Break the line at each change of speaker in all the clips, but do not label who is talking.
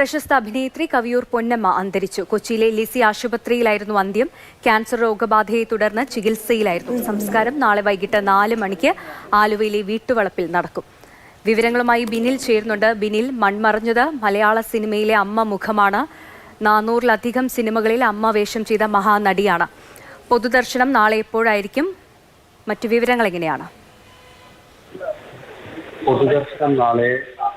പ്രശസ്ത അഭിനേത്രി കവിയൂർ പൊന്നമ്മ അന്തരിച്ചു. കൊച്ചിയിലെ ലിസി ആശുപത്രിയിലായിരുന്നു അന്ത്യം. ക്യാൻസർ രോഗബാധയെ തുടർന്ന് ചികിത്സയിലായിരുന്നു. സംസ്കാരം നാളെ വൈകിട്ട് നാല് മണിക്ക് ആലുവയിലെ വീട്ടുവളപ്പിൽ നടക്കും. വിവരങ്ങളുമായി ബിനിൽ ചേരുന്നുണ്ട്. ബിനിൽ മൺമറഞ്ഞത് മലയാള സിനിമയിലെ അമ്മ മുഖമാണ്. നാനൂറിലധികം സിനിമകളിൽ അമ്മ വേഷം ചെയ്ത മഹാനടിയാണ്. പൊതുദർശനം നാളെ എപ്പോഴായിരിക്കും? മറ്റു വിവരങ്ങൾ എങ്ങനെയാണ്?
പൊതുദർശനം നാളെ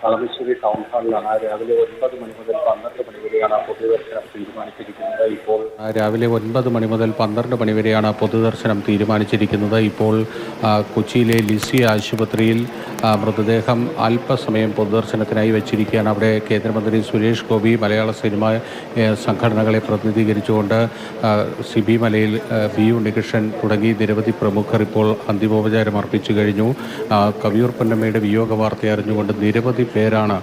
കളമശ്ശേരി ടൗൺ ഹാളിലാണ് രാവിലെ ഒൻപത് മണി മുതൽ പന്ത്രണ്ട് മണി വരെയാണ് പൊതുദർശനം തീരുമാനിച്ചിരിക്കുന്നത്. ഇപ്പോൾ രാവിലെ ഒൻപത് മണി മുതൽ പന്ത്രണ്ട് മണി വരെയാണ് പൊതുദർശനം തീരുമാനിച്ചിരിക്കുന്നത്. ഇപ്പോൾ കൊച്ചിയിലെ ലിസി ആശുപത്രിയിൽ മൃതദേഹം അല്പസമയം പൊതുദർശനത്തിനായി വെച്ചിരിക്കുകയാണ്. അവിടെ കേന്ദ്രമന്ത്രി സുരേഷ് ഗോപി മലയാള സിനിമ സംഘടനകളെ പ്രതിനിധീകരിച്ചുകൊണ്ട് സി സിബി മലയിൽ ബി ഉണ്ണികൃഷ്ണൻ തുടങ്ങി നിരവധി പ്രമുഖർ ഇപ്പോൾ അന്തിമോപചാരം അർപ്പിച്ചു കഴിഞ്ഞു. കവിയൂർ പൊന്നമ്മയുടെ വിയോഗ വാർത്ത അറിഞ്ഞുകൊണ്ട് നിരവധി പേരാണ്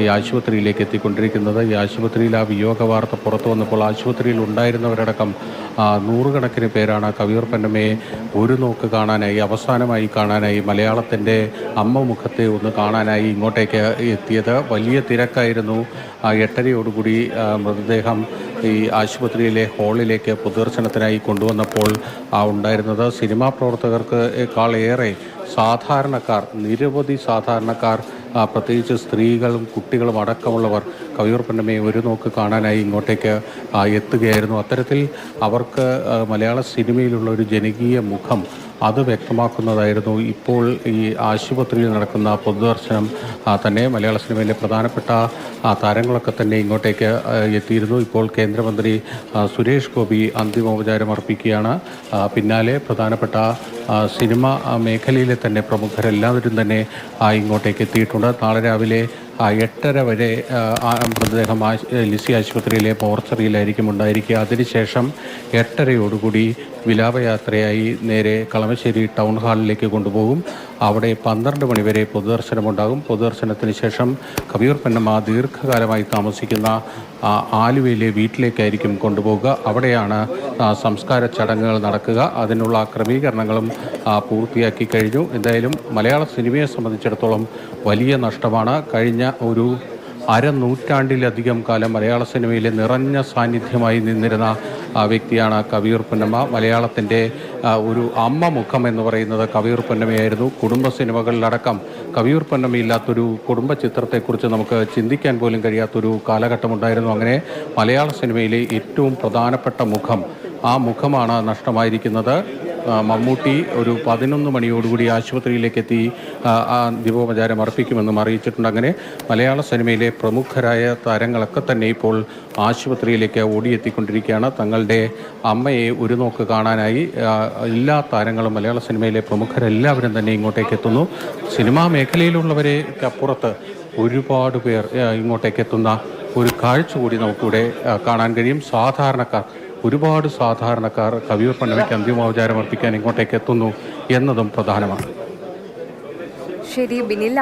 ഈ ആശുപത്രിയിലേക്ക് എത്തിക്കൊണ്ടിരിക്കുന്നത്. ഈ ആശുപത്രിയിൽ ആ വിയോഗ വാർത്ത പുറത്തു വന്നപ്പോൾ ആശുപത്രിയിൽ ഉണ്ടായിരുന്നവരടക്കം നൂറുകണക്കിന് പേരാണ് കവിയൂർ പൊന്നമ്മയെ ഒരു നോക്ക് കാണാനായി അവസാനമായി കാണാനായി മലയാളത്തിന്റെ അമ്മ മുഖത്തെ ഒന്ന് കാണാനായി ഇങ്ങോട്ടേക്ക് എത്തിയത്. വലിയ തിരക്കായിരുന്നു. എട്ടരയോടുകൂടി മൃതദേഹം ഈ ആശുപത്രിയിലെ ഹാളിലേക്ക് പൊതുദർശനത്തിനായി കൊണ്ടുവന്നപ്പോൾ ഉണ്ടായിരുന്നത്. സിനിമാ പ്രവർത്തകർക്ക് ഏറെ സാധാരണക്കാർ നിരവധി സാധാരണക്കാർ പ്രത്യേകിച്ച് സ്ത്രീകളും കുട്ടികളും അടക്കമുള്ളവർ കവിയൂർ പൊന്നമ്മയെ ഒരു നോക്ക് കാണാനായി ഇങ്ങോട്ടേക്ക് എത്തുകയായിരുന്നു. അത്തരത്തിൽ അവർക്ക് മലയാള സിനിമയിലുള്ള ഒരു ജനകീയ മുഖം അത് വ്യക്തമാക്കുന്നതായിരുന്നു. ഇപ്പോൾ ഈ ആശുപത്രിയിൽ നടക്കുന്ന പൊതുദർശനം തന്നെ മലയാള സിനിമയിലെ പ്രധാനപ്പെട്ട താരങ്ങളൊക്കെ തന്നെ ഇങ്ങോട്ടേക്ക് എത്തിയിരുന്നു. ഇപ്പോൾ കേന്ദ്രമന്ത്രി സുരേഷ് ഗോപി അന്തിമോപചാരം അർപ്പിക്കുകയാണ്. പിന്നാലെ പ്രധാനപ്പെട്ട സിനിമ മേഖലയിലെ തന്നെ പ്രമുഖരെല്ലാവരും തന്നെ ഇങ്ങോട്ടേക്ക് എത്തിയിട്ടുണ്ട്. നാളെ രാവിലെ എട്ടര വരെ മൃതദേഹം ലിസി ആശുപത്രിയിലെ മോർച്ചറിയിലായിരിക്കും ഉണ്ടായിരിക്കുക. അതിനുശേഷം എട്ടരയോടുകൂടി വിലാപയാത്രയായി നേരെ കളമശ്ശേരി ടൗൺ ഹാളിലേക്ക് കൊണ്ടുപോകും. അവിടെ പന്ത്രണ്ട് മണിവരെ പൊതുദർശനമുണ്ടാകും. പൊതുദർശനത്തിന് ശേഷം കവിയൂർ പെണ്ണമ്മ ദീർഘകാലമായി താമസിക്കുന്ന ആലുവയിലെ വീട്ടിലേക്കായിരിക്കും കൊണ്ടുപോകുക അവിടെയാണ് സംസ്കാര ചടങ്ങുകൾ നടക്കുക. അതിനുള്ള ക്രമീകരണങ്ങളും പൂർത്തിയാക്കി കഴിഞ്ഞു. എന്തായാലും മലയാള സിനിമയെ സംബന്ധിച്ചിടത്തോളം വലിയ നഷ്ടമാണ്. കഴിഞ്ഞ ഒരു അരനൂറ്റാണ്ടിലധികം കാലം മലയാള സിനിമയിലെ നിറഞ്ഞ സാന്നിധ്യമായി നിന്നിരുന്ന വ്യക്തിയാണ് കവിയൂർ പൊന്നമ്മ. മലയാളത്തിന്റെ ഒരു അമ്മ മുഖം എന്ന് പറയുന്നത് കവിയൂർ പൊന്നമ്മയായിരുന്നു. കുടുംബ സിനിമകളിലടക്കം കവിയൂർ പൊന്നമ്മയില്ലാത്തൊരു കുടുംബ ചിത്രത്തെക്കുറിച്ച് നമുക്ക് ചിന്തിക്കാൻ പോലും കഴിയാത്തൊരു കാലഘട്ടമുണ്ടായിരുന്നു. അങ്ങനെ മലയാള സിനിമയിലെ ഏറ്റവും പ്രധാനപ്പെട്ട മുഖം ആ മുഖമാണ് നഷ്ടമായിരിക്കുന്നത്. മമ്മൂട്ടി ഒരു പതിനൊന്ന് മണിയോടുകൂടി ആശുപത്രിയിലേക്ക് എത്തി ആ, ദീപോപചാരം അർപ്പിക്കുമെന്നും അറിയിച്ചിട്ടുണ്ട്. അങ്ങനെ മലയാള സിനിമയിലെ പ്രമുഖരായ താരങ്ങളൊക്കെ തന്നെ ഇപ്പോൾ ആശുപത്രിയിലേക്ക് ഓടിയെത്തിക്കൊണ്ടിരിക്കുകയാണ്. തങ്ങളുടെ അമ്മയെ ഒരു നോക്ക് കാണാനായി എല്ലാ താരങ്ങളും മലയാള സിനിമയിലെ പ്രമുഖരെല്ലാവരും തന്നെ ഇങ്ങോട്ടേക്ക് എത്തുന്നു സിനിമാ മേഖലയിലുള്ളവരെ അപ്പുറത്ത് ഒരുപാട് പേർ ഇങ്ങോട്ടേക്ക് എത്തുന്ന ഒരു കാഴ്ച കൂടി നമുക്കിവിടെ കാണാൻ കഴിയും. സാധാരണക്കാർ ഒരുപാട് സാധാരണക്കാർ കവിയൂർ പണ്ണവയ്ക്ക് അന്തിമോപചാരം അർപ്പിക്കാൻ ഇങ്ങോട്ടേക്ക് എത്തുന്നു എന്നതും പ്രധാനമാണ്.
ശരി ബിനിൽ